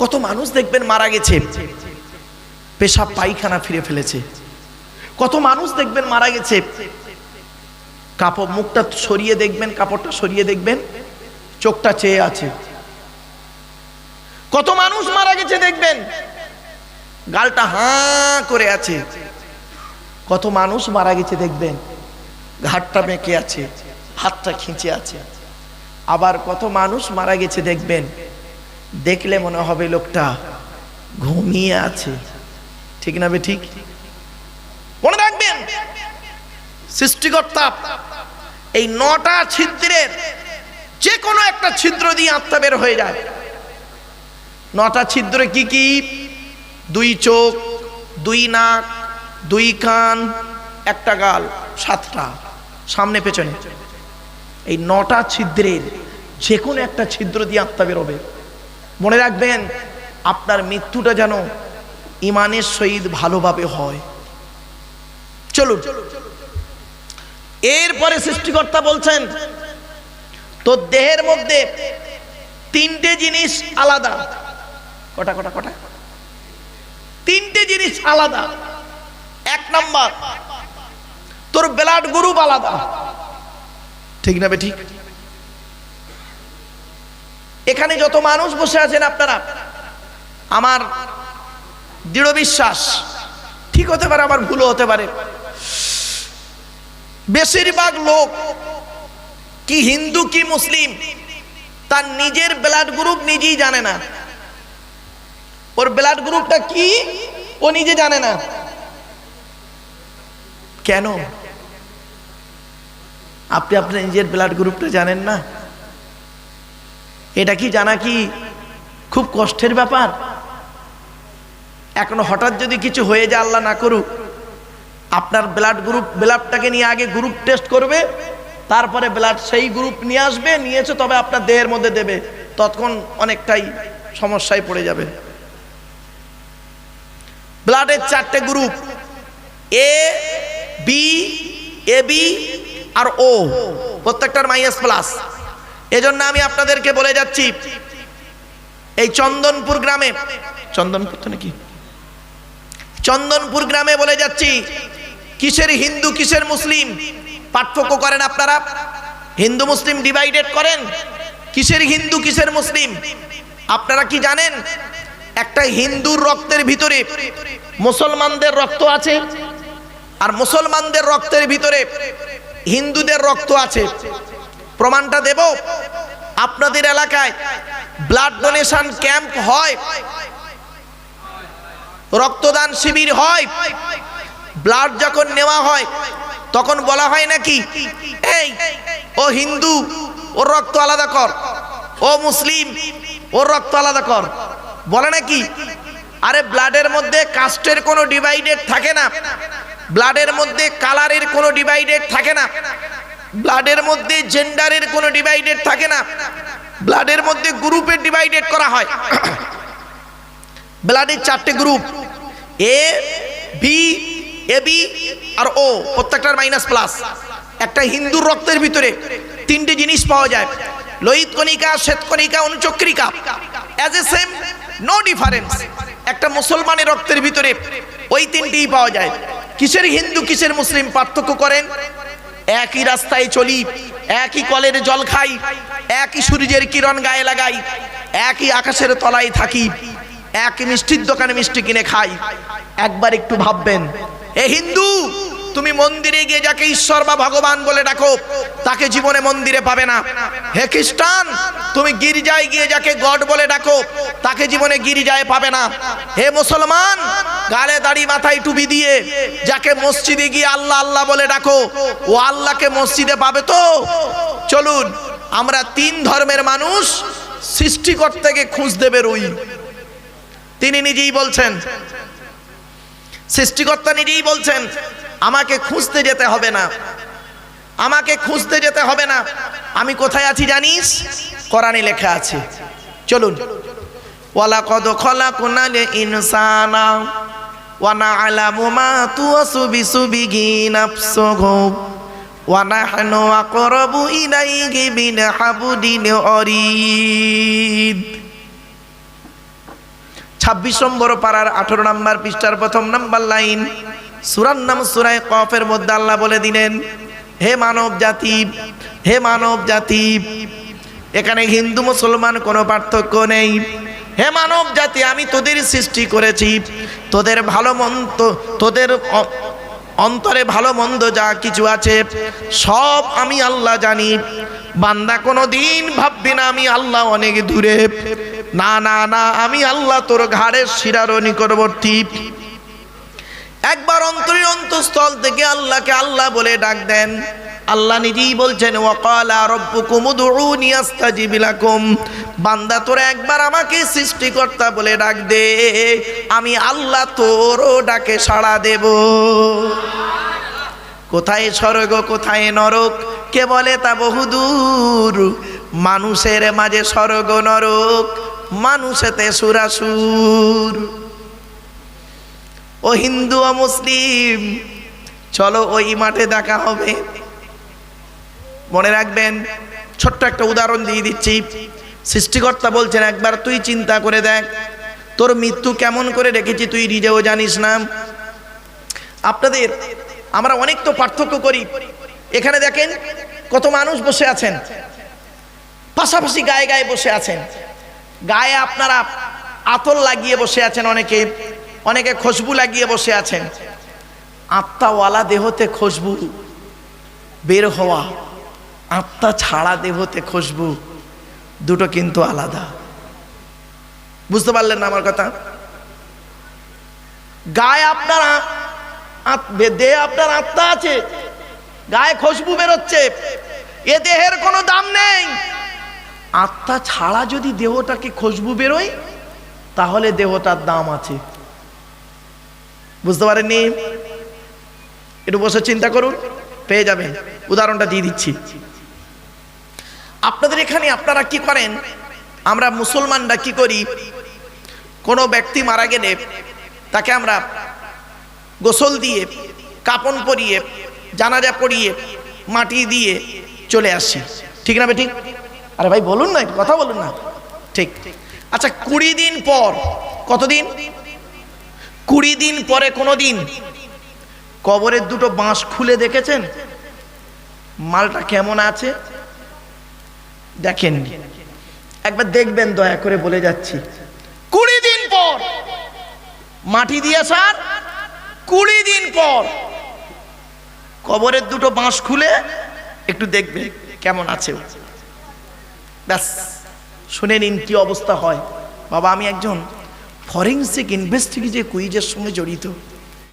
কত মানুষ দেখবেন মারা গেছে। পেশাব পায়খানা ফিরে ফেলেছে। কত মানুষ দেখবেন মারা গেছে। কাপড় মুখটা সরিয়ে দেখবেন, কাপড়টা সরিয়ে দেখবেন, চোখটা চেয়ে আছে। কত মানুষ মারা গেছে দেখবেন, গালটা হাঁ করে আছে। কত মানুষ মারা গেছে দেখবেন, ঘাটটা মেঁকে আছে, হাতটা খিঁচে আছে। আবার কত মানুষ মারা গেছে দেখবেন দেখলে মনে হবে লোকটা ঘুমিয়ে আছে। ঠিক না ঠিক? মনে রাখবেন, সৃষ্টিকর্তা এই নটা ছিদ্রের যে কোনো একটা ছিদ্র দিয়ে আত্মা বের হয়ে যায়। নটা ছিদ্র কি কি? দুই চোখ, দুই নাক, দুই কান, একটা গাল, সাতটা সামনে পেছনে। এই নটা ছিদ্রের যে কোনো একটা ছিদ্র দিয়ে আত্মা বেরোবে। মনে রাখবেন, আপনার মৃত্যুটা যেন ইমানের সহিত ভালোভাবে হয়। চলুন। এরপরে সৃষ্টিকর্তা বলছেন, তোর দেহের মধ্যে তিনটে জিনিস আলাদা। কটা কটা কটা? তিনটে জিনিস আলাদা। এক নাম্বার, তোর ব্লাড গ্রুপ আলাদা। ঠিক না বে ঠিক? এখানে যত মানুষ বসে আছেন আপনারা, আমার দৃঢ় বিশ্বাস, ঠিক হতে পারে আবার ভুলও হতে পারে। বেশিরভাগ লোক কি হিন্দু কি মুসলিম, তার নিজের ব্লাড গ্রুপ নিজেই জানে না। ওর ব্লাড গ্রুপটা কি, ও নিজে জানে না। কেন? আপনি আপনার নিজের ব্লাড গ্রুপটা জানেন না? এটা কি জানা কি? খুব কষ্টের ব্যাপার। এখন হঠাৎ যদি কিছু হয়ে যায়, আল্লাহ না করুক, আপনার ব্লাড গ্রুপ ব্লাডটাকে নিয়ে আগে গ্রুপ টেস্ট করবে, তারপরে ব্লাড সেই গ্রুপ নিয়ে আসবে, নিয়েছে, তবে আপনার দেহের মধ্যে দেবে। ততক্ষণ অনেকটাই সমস্যায় পড়ে যাবে। ব্লাডের চারটে group A B A B R O প্রত্যেকটার মাইনাস প্লাস এজন্য আমি আপনাদেরকে বলে যাচ্ছি, এই চন্দনপুর গ্রামে, চন্দনপুর তো নাকি? চন্দনপুর গ্রামে বলে যাচ্ছি, কিসের হিন্দু, কিসের মুসলিম? পার্থক্য করেন আপনারা। হিন্দু, মুসলিম ডিভাইডেড করেন। কিসের হিন্দু, কিসের মুসলিম? আপনারা কি জানেন? একটা হিন্দুর রক্তের ভিতরে মুসলমানদের রক্ত আছে, আর মুসলমানদের রক্তের ভিতরে হিন্দুদের রক্ত আছে। প্রমাণটা দেব। আপনাদের এলাকায় ব্লাড ডোনেশন ক্যাম্প হয়। রক্তদান শিবির হয়। ব্লাড যখন নেওয়া হয়, তখন বলা হয় নাকি, এই, ও হিন্দু, ওর রক্ত আলাদা কর। ও মুসলিম, ওর রক্ত আলাদা কর। বলে নাকি, আরে ব্লাডের মধ্যে কাস্টের কোনো ডিভাইডেড থাকে না। ব্লাডের মধ্যে কালারের কোনো ডিভাইডেড থাকে না। ব্লাডের মধ্যে জেন্ডারের কোনো ডিভাইডেড থাকে না। ব্লাডের মধ্যে গ্রুপের ডিভাইডেড করা হয়। ব্লাডের চারটে group. A, B A, B R O, প্রত্যেকটার মাইনাস প্লাস। একটা হিন্দুর রক্তের ভিতরে তিনটে জিনিস পাওয়া যায়। লোহিত কণিকা শ্বেতকণিকা অনুচক্রিকা। As a same no difference একটা মুসলমানের রক্তের ভিতরে ওই তিনটেই পাওয়া যায়। কিসের হিন্দু, কিসের মুসলিম পার্থক্য করেন? একই রাস্তায় চলি, একই কলের জল খাই, একই সূর্যের কিরণ গায়ে লাগাই, একই আকাশের তলায় থাকি, একই মিষ্টির দোকানে মিষ্টি কিনে খাই। একবার একটু ভাববেন, এ হিন্দু তুমি মন্দিরে গিয়ে যাকে ঈশ্বর বা ভগবান বলে ডাকো, তাকে জীবনে মন্দিরে পাবে না। হে খ্রিস্টান, তুমি গির্জায় গিয়ে যাকে গড বলে ডাকো, তাকে জীবনে গির্জায় পাবে না। হে মুসলমান, গালে দাড়ি মাথায় টুপি দিয়ে যাকে মসজিদে গিয়ে আল্লাহ আল্লাহ বলে ডাকো, ও আল্লাহকে মসজিদে পাবে তো। চলুন, আমরা তিন ধর্মের মানুষ সৃষ্টিকর্তাকে খুঁজতে বেরোই। তিনি নিজেই বলছেন। সৃষ্টিকর্তা নিজেই বলছেন আমাকে খুঁজতে যেতে হবে না। আমাকে খুঁজতে যেতে হবে না। আমি কোথায় আছি জানিস? কোরআনে লেখা আছে। চলুন। ওয়ালা কদ খলা কুনালে ইনসানা ওয়ানা আলামু মা তুয়াসু বিসুবিহি নাফসুহু নাহনু আকরাবু ইলাইহি মিন হাবুদিন অরিদ। ছাব্বিশ নম্বর পাড়ার আঠারো নম্বর পৃষ্ঠার প্রথম নাম্বার লাইন। সুরার নাম সুরায় কফের মধ্যে আল্লাহ বলে দিলেন, হে মানব জাতি, হে মানব জাতি, এখানে হিন্দু মুসলমান কোনো পার্থক্য নেই। হে মানব জাতি, আমি তোদের সৃষ্টি করেছি। তোদের ভালো মন্দ, তোদের অন্তরে ভালো মন্দ যা কিছু আছে, সব আমি আল্লাহ জানি। বান্দা কোনো দিন ভাববি না আমি আল্লাহ অনেক দূরে। না না না, আমি আল্লাহ তোর ঘাড়ের শিরারও নিকটবর্তী। একবার অন্তরের অন্তঃস্থল থেকে আল্লাহকে আল্লাহ বলে ডাক দেন। আল্লাহ নিজেই বলছেন, ওয়াকালা রব্বুকুম উদউনি আস্তাজিব লাকুম। বান্দা তোরা একবার আমাকে সৃষ্টিকর্তা বলে ডাক দে। আমি আল্লাহ তোরও ডাকে সাড়া দেব। কোথায় স্বর্গ, কোথায় নরক? কে বলে তা বহুদূর? মানুষের মাঝে স্বর্গ, নরক। মানুষেতে সুরাসুর। ও হিন্দু ও মুসলিম, চলো ওই মাঠে দেখা হবে। মনে রাখবেন, ছোট্ট একটা উদাহরণ দিয়ে দিচ্ছি। সৃষ্টিকর্তা বলছেন, একবার তুই চিন্তা করে দেখ, তোর মৃত্যু কেমন করে রেখেছি তুই নিজেও জানিস না? আপনাদের, আমরা অনেক তো পার্থক্য করি। এখানে দেখেন, কত মানুষ বসে আছেন। পাশাপাশি গায়ে গায়ে বসে আছেন। গায়ে আপনারা আতল লাগিয়ে বসে আছেন অনেকে। অনেকে খুশবু লাগিয়ে বসে আছেন। আত্মাওয়ালা দেহতে খুশবু বের হওয়া, আত্মা ছাড়া দেহতে খুশবু দুটো কিন্তু আলাদা। বুঝতে পারলেন না আমার কথা? গায়ে আপনার দেহে আপনার আত্মা আছে, গায়ে খুশবু বেরোচ্ছে, এ দেহের কোনো দাম নেই। আত্মা ছাড়া যদি দেহটাকে খুশবু বেরোয়, তাহলে দেহটার দাম আছে। বুঝতে পারেননি? একটু বসে চিন্তা করুন, পেয়ে যাবেন। উদাহরণটা দিয়ে দিচ্ছি। আপনাদের এখানে আপনারা কি করেন? আমরা মুসলমানরা কি করি? কোনো ব্যক্তি মারা গেলে তাকে আমরা গোসল দিয়ে, কাপন পরিয়ে, জানাজা পরিয়ে মাটি দিয়ে চলে আসি। ঠিক না ঠিক আরে ভাই, বলুন না কথা বলুন না। ঠিক। আচ্ছা কুড়ি দিন পর, কতদিন? কুড়ি দিন পরে কোনো দিন কবরের দুটো বাঁশ খুলে দেখেছেন? মালটা কেমন আছে? দেখেন। একবার দেখবেন, দয়া করে বলে যাচ্ছি। কুড়ি দিন পর। মাটি দিয়ে সার। কুড়ি দিন পর। কবরের দুটো বাঁশ খুলে একটু দেখবে কেমন আছে। ব্যাস, শুনে নিন কি অবস্থা হয়। বাবা, আমি একজন ফরেন্সিক ইনভেস্টিগেটিভ কুইজের সঙ্গে জড়িত?